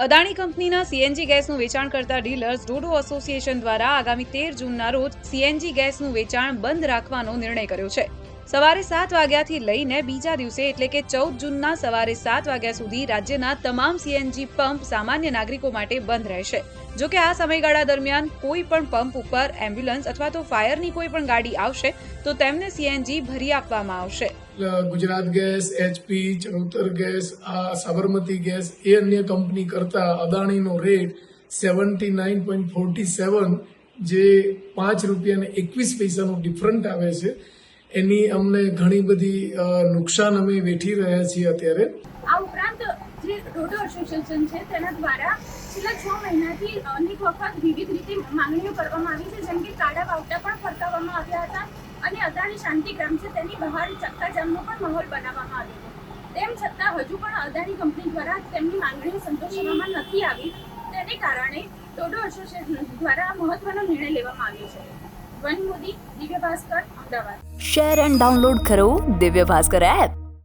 અદાણી કંપનીના સીએનજી ગેસનું વેચાણ કરતા ડીલર્સ રોડો એસોસિએશન દ્વારા આગામી તેર જૂનના રોજ સીએનજી ગેસનું વેચાણ બંધ રાખવાનો નિર્ણય કર્યો છે. સવારે સાત વાગ્યાથી લઈને બીજા દિવસે એટલે કે ચૌદ જૂનના સવારે સાત વાગ્યા સુધી રાજ્યના તમામ સીએનજી પંપ સામાન્ય નાગરિકો માટે બંધ રહેશે. જો કે આ સમયગાળા દરમિયાન કોઈ પણ પંપ ઉપર એમ્બ્યુલન્સ અથવા તો ફાયરની કોઈ પણ ગાડી આવશે, તો તેમને સીએનજી ભરી આપવામાં આવશે. Gujarat gas HP Charotar gas, આ સાબરમતી ગેસ, એ અન્ય કંપની કરતા અદાણીનો rate seventy nine point forty seven જે પાંચ રૂપિયા ને એકવીસ પૈસાનો ડિફરન્ટ આવે છે. એની અમને ઘણી બધી નુકસાન અમે વેઠી રહ્યા છીએ અત્યારે. આ ઉપરાંત જે રોડો એસોસિએશન છે, તેના દ્વારા છેલ્લા છ મહિનાથી અનેક વખત વિવિધ રીતે માંગણીઓ કરવામાં આવી છે, જેમ કે કાળા બાવટા પણ ફરકાવવામાં આવ્યા હતા અને અદાણી શાંતિગ્રામ છે, તેની બહાર ચક્કાજામનો પણ માહોલ બનાવવામાં આવ્યો હતો. તેમ છતાં હજુ પણ અદાણી કંપની દ્વારા તેમની માંગણીઓ સંતોષવામાં નથી આવી, તેને કારણે ડોડો એસોસિએશન દ્વારા મહત્વનો નિર્ણય લેવામાં આવ્યો છે. One Modi Divya Bhaskar Ahmedabad share and download કરો દિવ્ય ભાસ્કર એપ